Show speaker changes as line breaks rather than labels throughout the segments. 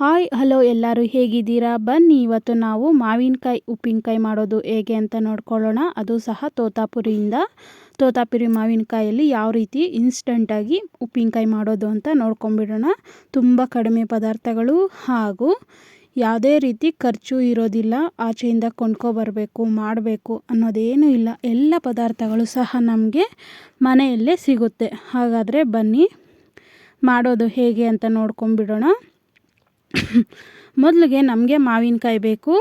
Hi, hello ಎಲ್ಲರೂ ಹೇಗಿದ್ದೀರಾ? ಬನ್ನಿ, ಇವತ್ತು ನಾವು ಮಾವಿನಕಾಯಿ, ಉಪ್ಪಿನಕಾಯಿ ಮಾಡೋದು ಹೇಗೆ ಅಂತ ನೋಡ್ಕೊಳ್ಳೋಣ. ಅದು ಸಹ ತೋತಾಪುರಿಯಿಂದ. ತೋತಾಪುರಿ ಮಾವಿನಕಾಯಲ್ಲಿ ಯಾವ ರೀತಿ ಇನ್ಸ್ಟಂಟಾಗಿ ಉಪ್ಪಿನಕಾಯಿ ಮಾಡೋದು ಅಂತ ನೋಡ್ಕೊಂಬಿಡೋಣ ತುಂಬ ಕಡಿಮೆ ಪದಾರ್ಥಗಳು ಹಾಗೂ ಯಾವುದೇ ರೀತಿ ಖರ್ಚು ಇರೋದಿಲ್ಲ. ಆಚೆಯಿಂದ ಕೊಂಡ್ಕೊಬರಬೇಕು ಮಾಡಬೇಕು ಅನ್ನೋದೇನೂ ಇಲ್ಲ. ಎಲ್ಲ ಪದಾರ್ಥಗಳು ಸಹ ನಮಗೆ ಮನೆಯಲ್ಲೇ ಸಿಗುತ್ತೆ. ಹಾಗಾದರೆ ಬನ್ನಿ, ಮಾಡೋದು ಹೇಗೆ ಅಂತ ನೋಡ್ಕೊಂಬಿಡೋಣ ಮೊದಲಿಗೆ ನಮಗೆ ಮಾವಿನಕಾಯಿ ಬೇಕು.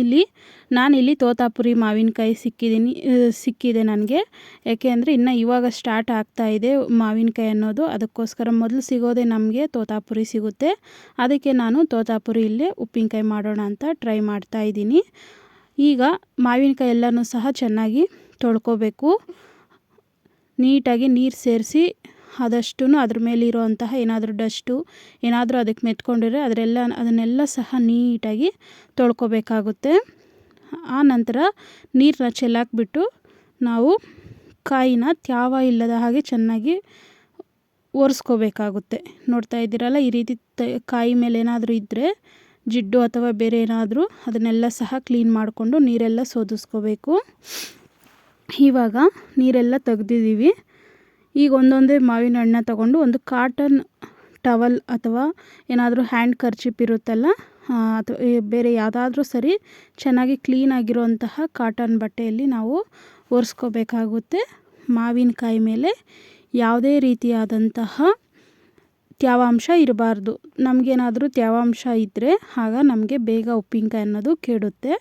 ಇಲ್ಲಿ ನಾನಿಲ್ಲಿ ತೋತಾಪುರಿ ಮಾವಿನಕಾಯಿ ಸಿಕ್ಕಿದ್ದೀನಿ ಸಿಕ್ಕಿದೆ ನನಗೆ. ಯಾಕೆ ಅಂದರೆ ಇನ್ನು ಇವಾಗ ಸ್ಟಾರ್ಟ್ ಆಗ್ತಾ ಇದೆ ಮಾವಿನಕಾಯಿ ಅನ್ನೋದು. ಅದಕ್ಕೋಸ್ಕರ ಮೊದಲು ಸಿಗೋದೇ ನಮಗೆ ತೋತಾಪುರಿ ಸಿಗುತ್ತೆ. ಅದಕ್ಕೆ ನಾನು ತೋತಾಪುರಿ ಇಲ್ಲೇ ಉಪ್ಪಿನಕಾಯಿ ಮಾಡೋಣ ಅಂತ ಟ್ರೈ ಮಾಡ್ತಾ ಇದ್ದೀನಿ. ಈಗ ಮಾವಿನಕಾಯಿ ಎಲ್ಲನೂ ಸಹ ಚೆನ್ನಾಗಿ ತೊಳ್ಕೊಬೇಕು. ನೀಟಾಗಿ ನೀರು ಸೇರಿಸಿ ಆದಷ್ಟು ಅದ್ರ ಮೇಲಿರುವಂತಹ ಏನಾದರೂ ಡಸ್ಟು ಏನಾದರೂ ಅದಕ್ಕೆ ಮೆತ್ಕೊಂಡಿದ್ರೆ ಅದರೆಲ್ಲ ಅದನ್ನೆಲ್ಲ ಸಹ ನೀಟಾಗಿ ತೊಳ್ಕೊಬೇಕಾಗುತ್ತೆ. ಆ ನಂತರ ನೀರನ್ನ ಚೆಲ್ಲಾಕ್ಬಿಟ್ಟು ನಾವು ಕಾಯಿನ ತ್ಯಾವ ಇಲ್ಲದ ಹಾಗೆ ಚೆನ್ನಾಗಿ ಒರೆಸ್ಕೋಬೇಕಾಗುತ್ತೆ. ನೋಡ್ತಾ ಇದ್ದೀರಲ್ಲ, ಈ ರೀತಿ ತ ಕಾಯಿ ಮೇಲೆ ಏನಾದರೂ ಇದ್ದರೆ ಜಿಡ್ಡು ಅಥವಾ ಬೇರೆ ಏನಾದರೂ ಅದನ್ನೆಲ್ಲ ಸಹ ಕ್ಲೀನ್ ಮಾಡಿಕೊಂಡು ನೀರೆಲ್ಲ ಸೋದಿಸ್ಕೋಬೇಕು. ಇವಾಗ ನೀರೆಲ್ಲ ತೆಗ್ದಿದ್ದೀವಿ. ಈಗ ಒಂದೊಂದೇ ಮಾವಿನ ಹಣ್ಣ ತಗೊಂಡು ಒಂದು ಕಾಟನ್ ಟವಲ್ ಅಥವಾ ಏನಾದರೂ ಹ್ಯಾಂಡ್ ಕರ್ಚಿಪ್ ಇರುತ್ತಲ್ಲ ಅಥವಾ ಬೇರೆ ಯಾವುದಾದ್ರೂ ಸರಿ ಚೆನ್ನಾಗಿ ಕ್ಲೀನಾಗಿರುವಂತಹ ಕಾಟನ್ ಬಟ್ಟೆಯಲ್ಲಿ ನಾವು ಒರೆಸ್ಕೋಬೇಕಾಗುತ್ತೆ. ಮಾವಿನಕಾಯಿ ಮೇಲೆ ಯಾವುದೇ ರೀತಿಯಾದಂತಹ ತ್ಯಾವಾಂಶ ಇರಬಾರ್ದು. ನಮಗೇನಾದರೂ ತ್ಯಾವಾಂಶ ಇದ್ದರೆ ಆಗ ನಮಗೆ ಬೇಗ ಉಪ್ಪಿನಕಾಯಿ ಅನ್ನೋದು ಕೆಡುತ್ತೆ.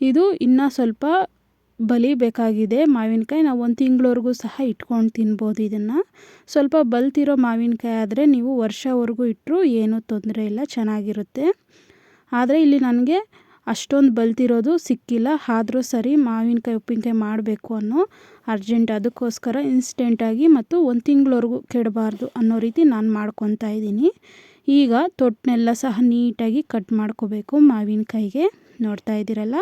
ಇದು ಇನ್ನೂ ಸ್ವಲ್ಪ ಬಲಿಬೇಕಾಗಿದೆ ಮಾವಿನಕಾಯಿ. ನಾವು ಒಂದು ತಿಂಗಳವರೆಗೂ ಸಹ ಇಟ್ಕೊಂಡು ತಿನ್ಬೋದು ಇದನ್ನು. ಸ್ವಲ್ಪ ಬಲ್ತಿರೋ ಮಾವಿನಕಾಯಿ ಆದರೆ ನೀವು ವರ್ಷವರೆಗೂ ಇಟ್ಟರೂ ಏನೂ ತೊಂದರೆ ಇಲ್ಲ, ಚೆನ್ನಾಗಿರುತ್ತೆ. ಆದರೆ ಇಲ್ಲಿ ನನಗೆ ಅಷ್ಟೊಂದು ಬಲ್ತಿರೋದು ಸಿಕ್ಕಿಲ್ಲ. ಆದರೂ ಸರಿ ಮಾವಿನಕಾಯಿ, ಉಪ್ಪಿನಕಾಯಿ ಮಾಡಬೇಕು ಅನ್ನೋ ಅರ್ಜೆಂಟ್. ಅದಕ್ಕೋಸ್ಕರ ಇನ್ಸ್ಟೆಂಟಾಗಿ ಮತ್ತು ಒಂದು ತಿಂಗಳವರೆಗೂ ಕೆಡಬಾರ್ದು ಅನ್ನೋ ರೀತಿ ನಾನು ಮಾಡ್ಕೊತಾ ಇದ್ದೀನಿ. ಈಗ ತೊಟ್ಟನೆಲ್ಲ ಸಹ ನೀಟಾಗಿ ಕಟ್ ಮಾಡ್ಕೋಬೇಕು ಮಾವಿನಕಾಯಿಗೆ. ನೋಡ್ತಾ ಇದ್ದೀರಲ್ಲ?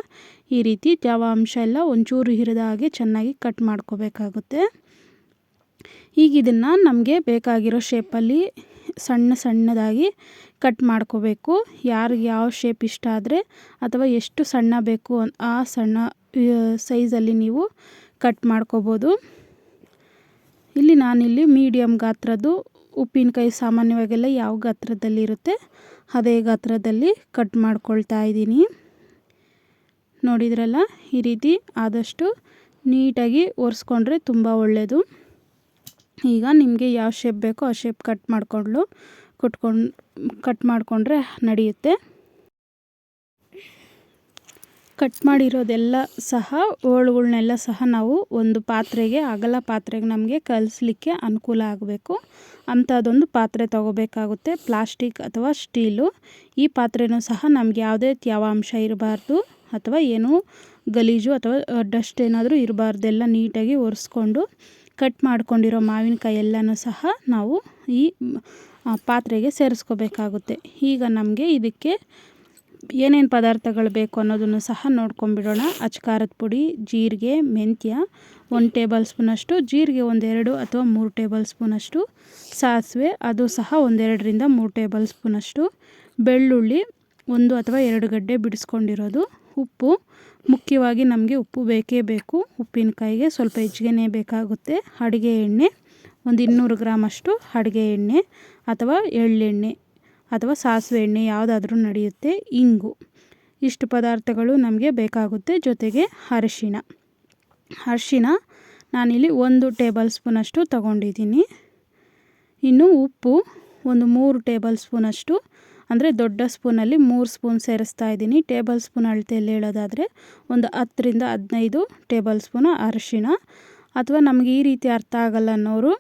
ಈ ರೀತಿ ತೇವಾಂಶ ಎಲ್ಲ ಒಂಚೂರು ಹಿರಿದ ಹಾಗೆ ಚೆನ್ನಾಗಿ ಕಟ್ ಮಾಡ್ಕೋಬೇಕಾಗುತ್ತೆ. ಈಗ ಇದನ್ನು ನಮಗೆ ಬೇಕಾಗಿರೋ ಶೇಪಲ್ಲಿ ಸಣ್ಣ ಸಣ್ಣದಾಗಿ ಕಟ್ ಮಾಡ್ಕೋಬೇಕು. ಯಾರಿಗೆ ಯಾವ ಶೇಪ್ ಇಷ್ಟ ಆದರೆ ಅಥವಾ ಎಷ್ಟು ಸಣ್ಣ ಬೇಕು ಆ ಸಣ್ಣ ಸೈಜಲ್ಲಿ ನೀವು ಕಟ್ ಮಾಡ್ಕೋಬೋದು. ಇಲ್ಲಿ ನಾನಿಲ್ಲಿ ಮೀಡಿಯಮ್ ಗಾತ್ರದ್ದು ಉಪ್ಪಿನಕಾಯಿ ಸಾಮಾನ್ಯವಾಗೆಲ್ಲ ಯಾವ ಗಾತ್ರದಲ್ಲಿ ಇರುತ್ತೆ ಅದೇ ಗಾತ್ರದಲ್ಲಿ ಕಟ್ ಮಾಡ್ಕೊಳ್ತಾ ಇದ್ದೀನಿ. ನೋಡಿದ್ರಲ್ಲ, ಈ ರೀತಿ ಆದಷ್ಟು ನೀಟಾಗಿ ಒರೆಸ್ಕೊಂಡ್ರೆ ತುಂಬ ಒಳ್ಳೆಯದು ಈಗ ನಿಮಗೆ ಯಾವ ಶೇಪ್ ಬೇಕೋ ಆ ಶೇಪ್ ಕಟ್ ಮಾಡಿಕೊಂಡು, ಕೊಟ್ಕೊಂಡು ಕಟ್ ಮಾಡಿಕೊಂಡ್ರೆ ನಡೆಯುತ್ತೆ. ಕಟ್ ಮಾಡಿರೋದೆಲ್ಲ ಸಹ, ಹೋಳುಗಳ್ನೆಲ್ಲ ಸಹ ನಾವು ಒಂದು ಪಾತ್ರೆಗೆ, ಅಗಲ ಪಾತ್ರೆಗೆ ನಮಗೆ ಕಲಿಸ್ಲಿಕ್ಕೆ ಅನುಕೂಲ ಆಗಬೇಕು. ಅಂಥದ್ದೊಂದು ಪಾತ್ರೆ ತೊಗೋಬೇಕಾಗುತ್ತೆ, ಪ್ಲಾಸ್ಟಿಕ್ ಅಥವಾ ಸ್ಟೀಲು. ಈ ಪಾತ್ರೆನೂ ಸಹ ನಮ್ಗೆ ಯಾವುದೇ ತ್ಯಾವಾಂಶ ಇರಬಾರ್ದು. ಅಥವಾ ಏನೂ ಗಲೀಜು ಅಥವಾ ಡಸ್ಟ್ ಏನಾದರೂ ಇರಬಾರ್ದೆಲ್ಲ ನೀಟಾಗಿ ಒರೆಸ್ಕೊಂಡು ಕಟ್ ಮಾಡ್ಕೊಂಡಿರೋ ಮಾವಿನಕಾಯಿ ಎಲ್ಲನೂ ಸಹ ನಾವು ಈ ಪಾತ್ರೆಗೆ ಸೇರಿಸ್ಕೋಬೇಕಾಗುತ್ತೆ. ಈಗ ನಮಗೆ ಇದಕ್ಕೆ ಏನೇನು ಪದಾರ್ಥಗಳು ಬೇಕು ಅನ್ನೋದನ್ನು ಸಹ ನೋಡ್ಕೊಂಬಿಡೋಣ ಅಚ್ಕಾರದ ಪುಡಿ, ಜೀರಿಗೆ, ಮೆಂತ್ಯ, ಒಂದು ಟೇಬಲ್ ಸ್ಪೂನಷ್ಟು, ಜೀರಿಗೆ ಒಂದೆರಡು ಅಥವಾ ಮೂರು ಟೇಬಲ್ ಸ್ಪೂನಷ್ಟು, ಸಾಸಿವೆ, ಅದು ಸಹ ಒಂದೆರಡರಿಂದ ಮೂರು ಟೇಬಲ್ ಸ್ಪೂನಷ್ಟು, ಬೆಳ್ಳುಳ್ಳಿ ಒಂದು ಅಥವಾ ಎರಡು ಗಡ್ಡೆ ಬಿಡಿಸ್ಕೊಂಡಿರೋದು. ಉಪ್ಪು. ಮುಖ್ಯವಾಗಿ ನಮಗೆ ಉಪ್ಪು ಬೇಕೇ ಬೇಕು. ಉಪ್ಪಿನಕಾಯಿಗೆ ಸ್ವಲ್ಪ ಹೆಚ್ಚಿಗೆನೇ ಬೇಕಾಗುತ್ತೆ. ಅಡುಗೆ ಎಣ್ಣೆ, ಒಂದು ಇನ್ನೂರು ಗ್ರಾಮಷ್ಟು ಅಡುಗೆ ಎಣ್ಣೆ ಅಥವಾ ಎಳ್ಳೆಣ್ಣೆ ಅಥವಾ ಸಾಸಿವೆ ಎಣ್ಣೆ ಯಾವುದಾದ್ರೂ ನಡೆಯುತ್ತೆ. ಇಂಗು. ಇಷ್ಟು ಪದಾರ್ಥಗಳು ನಮಗೆ ಬೇಕಾಗುತ್ತೆ. ಜೊತೆಗೆ ಅರಿಶಿಣ. ಅರಿಶಿಣ ನಾನಿಲ್ಲಿ ಒಂದು ಟೇಬಲ್ ಸ್ಪೂನಷ್ಟು ತಗೊಂಡಿದ್ದೀನಿ. ಇನ್ನು ಉಪ್ಪು ಒಂದು ಮೂರು ಟೇಬಲ್ ಸ್ಪೂನಷ್ಟು ಅಂದರೆ ದೊಡ್ಡ ಸ್ಪೂನಲ್ಲಿ ಮೂರು ಸ್ಪೂನ್ ಸೇರಿಸ್ತಾ ಇದ್ದೀನಿ. ಟೇಬಲ್ ಸ್ಪೂನ್ ಅಳತೆಯಲ್ಲಿ ಹೇಳೋದಾದರೆ ಒಂದು ಹತ್ತರಿಂದ ಹದಿನೈದು ಟೇಬಲ್ ಸ್ಪೂನು ಅರಿಶಿಣ. ಅಥವಾ ನಮಗೆ ಈ ರೀತಿ ಅರ್ಥ ಆಗಲ್ಲ ಅನ್ನೋರು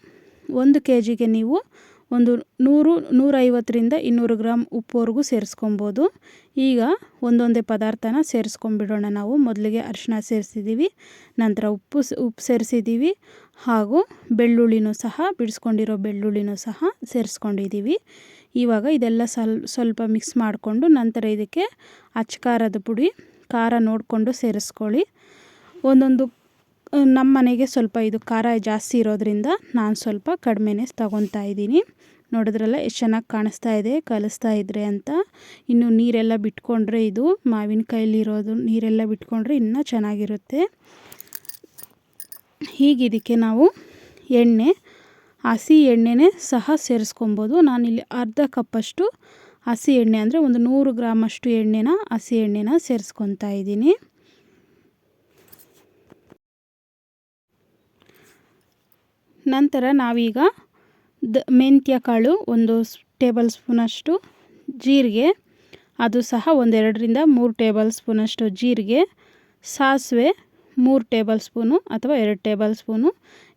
ಒಂದು ಕೆ ಜಿಗೆ ನೀವು ಒಂದು ನೂರು, ನೂರೈವತ್ತರಿಂದ ಇನ್ನೂರು ಗ್ರಾಮ್ ಉಪ್ಪುವರೆಗೂ ಸೇರಿಸ್ಕೊಬೋದು. ಈಗ ಒಂದೊಂದೇ ಪದಾರ್ಥನ ಸೇರಿಸ್ಕೊಂಬಿಡೋಣ ನಾವು. ಮೊದಲಿಗೆ ಅರಿಶಿಣ ಸೇರಿಸಿದ್ದೀವಿ, ನಂತರ ಉಪ್ಪು ಉಪ್ಪು ಸೇರಿಸಿದ್ದೀವಿ ಹಾಗೂ ಬೆಳ್ಳುಳ್ಳಿನೂ ಸಹ, ಬಿಡಿಸ್ಕೊಂಡಿರೋ ಬೆಳ್ಳುಳ್ಳಿನೂ ಸಹ ಸೇರಿಸ್ಕೊಂಡಿದ್ದೀವಿ. ಇವಾಗ ಇದೆಲ್ಲ ಸ್ವಲ್ಪ ಮಿಕ್ಸ್ ಮಾಡಿಕೊಂಡು ನಂತರ ಇದಕ್ಕೆ ಅಚ್ಕಾರದ ಪುಡಿ, ಖಾರ ನೋಡಿಕೊಂಡು ಸೇರಿಸ್ಕೊಳ್ಳಿ. ಒಂದೊಂದು ನಮ್ಮ ಮನೆಗೆ ಸ್ವಲ್ಪ ಇದು ಖಾರ ಜಾಸ್ತಿ ಇರೋದರಿಂದ ನಾನು ಸ್ವಲ್ಪ ಕಡಿಮೆನೇ ತಗೊತಾ ಇದ್ದೀನಿ. ನೋಡಿದ್ರಲ್ಲ ಎಷ್ಟು ಚೆನ್ನಾಗಿ ಕಾಣಿಸ್ತಾ ಇದೆ, ಕಲಿಸ್ತಾ ಇದ್ರೆ ಅಂತ. ಇನ್ನು ನೀರೆಲ್ಲ ಬಿಟ್ಕೊಂಡ್ರೆ ಇದು ಮಾವಿನಕಾಯಲ್ಲಿರೋದು ನೀರೆಲ್ಲ ಬಿಟ್ಕೊಂಡ್ರೆ ಇನ್ನೂ ಚೆನ್ನಾಗಿರುತ್ತೆ. ಹೀಗಿದಕ್ಕೆ ನಾವು ಎಣ್ಣೆ ಹಸಿ ಎಣ್ಣೆನೇ ಸಹ ಸೇರಿಸ್ಕೊಬೋದು. ನಾನಿಲ್ಲಿ ಅರ್ಧ ಕಪ್ಪಷ್ಟು ಹಸಿ ಎಣ್ಣೆ ಅಂದರೆ ಒಂದು ನೂರು ಗ್ರಾಮಷ್ಟು ಎಣ್ಣೆನ ಹಸಿ ಎಣ್ಣೆನ ಸೇರಿಸ್ಕೊತಾ ಇದ್ದೀನಿ. ನಂತರ ನಾವೀಗ ದ ಮೆಂತ್ಯ ಕಾಳು ಒಂದು ಟೇಬಲ್ ಸ್ಪೂನಷ್ಟು ಜೀರಿಗೆ, ಅದು ಸಹ ಒಂದೆರಡರಿಂದ ಮೂರು ಟೇಬಲ್ ಸ್ಪೂನಷ್ಟು ಜೀರಿಗೆ, ಸಾಸಿವೆ ಮೂರು ಟೇಬಲ್ ಸ್ಪೂನು ಅಥವಾ ಎರಡು ಟೇಬಲ್ ಸ್ಪೂನು.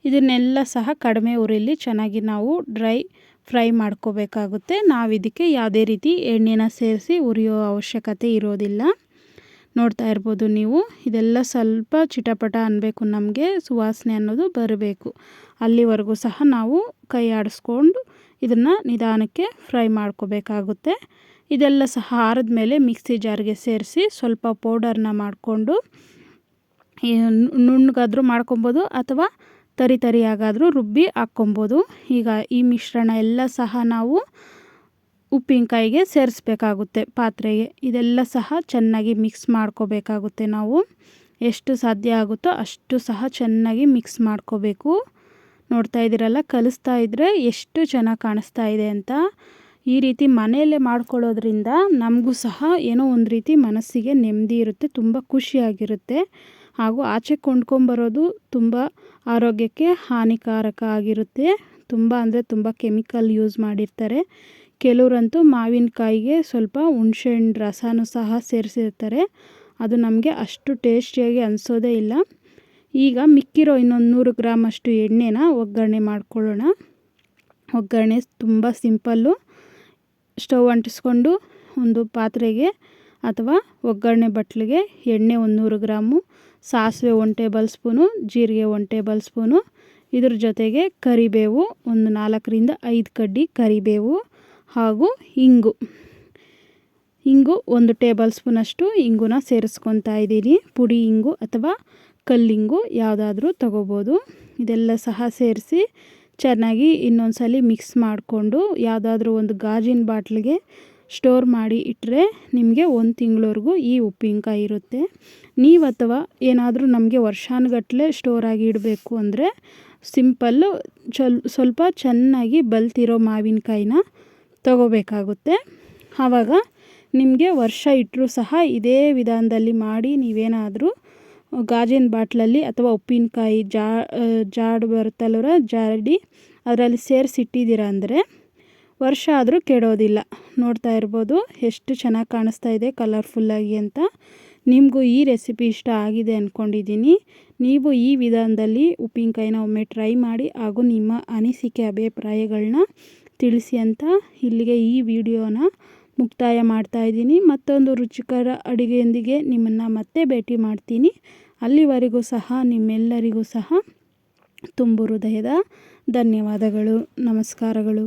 ಇದನ್ನೆಲ್ಲ ಸಹ ಕಡಿಮೆ ಉರಿಲಿ ಚೆನ್ನಾಗಿ ನಾವು ಡ್ರೈ ಫ್ರೈ ಮಾಡ್ಕೋಬೇಕಾಗುತ್ತೆ. ನಾವು ಇದಕ್ಕೆ ಯಾವುದೇ ರೀತಿ ಎಣ್ಣೆನ ಸೇರಿಸಿ ಉರಿಯೋ ಅವಶ್ಯಕತೆ ಇರೋದಿಲ್ಲ. ನೋಡ್ತಾ ಇರ್ಬೋದು ನೀವು. ಇದೆಲ್ಲ ಸ್ವಲ್ಪ ಚಿಟಪಟ ಅನ್ನಬೇಕು ನಮಗೆ. ಸುವಾಸನೆ ಅನ್ನೋದು ಬರಬೇಕು. ಅಲ್ಲಿವರೆಗೂ ಸಹ ನಾವು ಕೈ ಆಡಿಸ್ಕೊಂಡು ಇದನ್ನು ನಿಧಾನಕ್ಕೆ ಫ್ರೈ ಮಾಡ್ಕೋಬೇಕಾಗುತ್ತೆ. ಇದೆಲ್ಲ ಸಹ ಆರಿದ ಮೇಲೆ ಮಿಕ್ಸಿ ಜಾರ್ಗೆ ಸೇರಿಸಿ ಸ್ವಲ್ಪ ಪೌಡರ್ನ ಮಾಡಿಕೊಂಡು ನುಣ್ಣಗಾದರೂ ಮಾಡ್ಕೊಬೋದು ಅಥವಾ ತರಿ ತರಿಯಾಗಾದರೂ ರುಬ್ಬಿ ಹಾಕ್ಕೊಬೋದು. ಈಗ ಈ ಮಿಶ್ರಣ ಎಲ್ಲ ಸಹ ನಾವು ಉಪ್ಪಿನಕಾಯಿಗೆ ಸೇರಿಸ್ಬೇಕಾಗುತ್ತೆ ಪಾತ್ರೆಗೆ. ಇದೆಲ್ಲ ಸಹ ಚೆನ್ನಾಗಿ ಮಿಕ್ಸ್ ಮಾಡ್ಕೋಬೇಕಾಗುತ್ತೆ ನಾವು. ಎಷ್ಟು ಸಾಧ್ಯ ಆಗುತ್ತೋ ಅಷ್ಟು ಸಹ ಚೆನ್ನಾಗಿ ಮಿಕ್ಸ್ ಮಾಡ್ಕೋಬೇಕು. ನೋಡ್ತಾ ಇದ್ದೀರಲ್ಲ, ಕಲಿಸ್ತಾ ಇದ್ದರೆ ಎಷ್ಟು ಚೆನ್ನಾಗಿ ಕಾಣಿಸ್ತಾ ಇದೆ ಅಂತ. ಈ ರೀತಿ ಮನೆಯಲ್ಲೇ ಮಾಡ್ಕೊಳ್ಳೋದ್ರಿಂದ ನಮಗೂ ಸಹ ಏನೋ ಒಂದು ರೀತಿ ಮನಸ್ಸಿಗೆ ನೆಮ್ಮದಿ ಇರುತ್ತೆ, ತುಂಬ ಖುಷಿಯಾಗಿರುತ್ತೆ. ಹಾಗೂ ಆಚೆ ಕೊಂಡ್ಕೊಂಬರೋದು ತುಂಬ ಆರೋಗ್ಯಕ್ಕೆ ಹಾನಿಕಾರಕ ಆಗಿರುತ್ತೆ. ತುಂಬ ಅಂದರೆ ತುಂಬ ಕೆಮಿಕಲ್ ಯೂಸ್ ಮಾಡಿರ್ತಾರೆ. ಕೆಲವರಂತೂ ಮಾವಿನಕಾಯಿಗೆ ಸ್ವಲ್ಪ ಹುಣ್ಸೆಹಣ್ಣು ರಸನೂ ಸಹ ಸೇರಿಸಿರ್ತಾರೆ. ಅದು ನಮಗೆ ಅಷ್ಟು ಟೇಸ್ಟಿಯಾಗಿ ಅನಿಸೋದೇ ಇಲ್ಲ. ಈಗ ಮಿಕ್ಕಿರೋ ಇನ್ನೊಂದು ನೂರು ಗ್ರಾಮಷ್ಟು ಎಣ್ಣೆನ ಒಗ್ಗರಣೆ ಮಾಡ್ಕೊಳ್ಳೋಣ. ಒಗ್ಗರಣೆ ತುಂಬ ಸಿಂಪಲ್ಲು. ಸ್ಟವ್ ಅಂಟಿಸ್ಕೊಂಡು ಒಂದು ಪಾತ್ರೆಗೆ ಅಥವಾ ಒಗ್ಗರಣೆ ಬಟ್ಲಿಗೆ ಎಣ್ಣೆ ಒಂದು ನೂರು ಗ್ರಾಮು ಸಾಸಿವೆ ಒನ್ ಟೇಬಲ್ ಸ್ಪೂನು, ಜೀರಿಗೆ ಒನ್ ಟೇಬಲ್ ಸ್ಪೂನು, ಇದ್ರ ಜೊತೆಗೆ ಕರಿಬೇವು ಒಂದು ನಾಲ್ಕರಿಂದ ಐದು ಕಡ್ಡಿ ಕರಿಬೇವು ಹಾಗೂ ಇಂಗು. ಇಂಗು ಒಂದು ಟೇಬಲ್ ಸ್ಪೂನಷ್ಟು ಇಂಗುನ ಸೇರಿಸ್ಕೊತಾ ಇದ್ದೀನಿ. ಪುಡಿ ಇಂಗು ಅಥವಾ ಕಲ್ಲಿಂಗು ಯಾವುದಾದ್ರೂ ತಗೋಬೋದು. ಇದೆಲ್ಲ ಸಹ ಸೇರಿಸಿ ಚೆನ್ನಾಗಿ ಇನ್ನೊಂದು ಸಲ ಮಿಕ್ಸ್ ಮಾಡಿಕೊಂಡು ಯಾವುದಾದ್ರೂ ಒಂದು ಗಾಜಿನ ಬಾಟ್ಲಿಗೆ ಸ್ಟೋರ್ ಮಾಡಿ ಇಟ್ಟರೆ ನಿಮಗೆ ಒಂದು ತಿಂಗಳವರೆಗೂ ಈ ಉಪ್ಪಿನಕಾಯಿ ಇರುತ್ತೆ. ನೀವು ಅಥವಾ ಏನಾದರೂ ನಮಗೆ ವರ್ಷಾನುಗಟ್ಟಲೆ ಆಗಿ ಇಡಬೇಕು ಅಂದರೆ ಸಿಂಪಲ್ಲು ಚಲ್, ಸ್ವಲ್ಪ ಚೆನ್ನಾಗಿ ಬಲ್ತಿರೋ ಮಾವಿನಕಾಯಿನ ತಗೋಬೇಕಾಗುತ್ತೆ. ಆವಾಗ ನಿಮಗೆ ವರ್ಷ ಇಟ್ಟರೂ ಸಹ ಇದೇ ವಿಧಾನದಲ್ಲಿ ಮಾಡಿ ನೀವೇನಾದರೂ ಗಾಜಿನ ಬಾಟ್ಲಲ್ಲಿ ಅಥವಾ ಉಪ್ಪಿನಕಾಯಿ ಜಾ, ಜಾಡು ಬರುತ್ತಲ್ವರ ಜಾಡಿ ಅದರಲ್ಲಿ ಸೇರಿಸಿಟ್ಟಿದ್ದೀರ ಅಂದರೆ ವರ್ಷ ಆದರೂ ಕೆಡೋದಿಲ್ಲ. ನೋಡ್ತಾ ಇರ್ಬೋದು ಎಷ್ಟು ಚೆನ್ನಾಗಿ ಕಾಣಿಸ್ತಾ ಇದೆ ಕಲರ್ಫುಲ್ಲಾಗಿ ಅಂತ. ನಿಮಗೂ ಈ ರೆಸಿಪಿ ಇಷ್ಟ ಆಗಿದೆ ಅಂದ್ಕೊಂಡಿದ್ದೀನಿ ನೀವು ಈ ವಿಧಾನದಲ್ಲಿ ಉಪ್ಪಿನಕಾಯಿನ ಒಮ್ಮೆ ಟ್ರೈ ಮಾಡಿ ಹಾಗೂ ನಿಮ್ಮ ಅನಿಸಿಕೆ ಅಭಿಪ್ರಾಯಗಳನ್ನ ತಿಳಿಸಿ ಅಂತ ಇಲ್ಲಿಗೆ ಈ ವಿಡಿಯೋನ ಮುಕ್ತಾಯ ಮಾಡ್ತಾ ಇದ್ದೀನಿ. ಮತ್ತೊಂದು ರುಚಿಕರ ಅಡುಗೆಯೊಂದಿಗೆ ನಿಮ್ಮನ್ನು ಮತ್ತೆ ಭೇಟಿ ಮಾಡ್ತೀನಿ. ಅಲ್ಲಿವರೆಗೂ ಸಹ ನಿಮ್ಮೆಲ್ಲರಿಗೂ ಸಹ ತುಂಬು ಹೃದಯದ ಧನ್ಯವಾದಗಳು, ನಮಸ್ಕಾರಗಳು.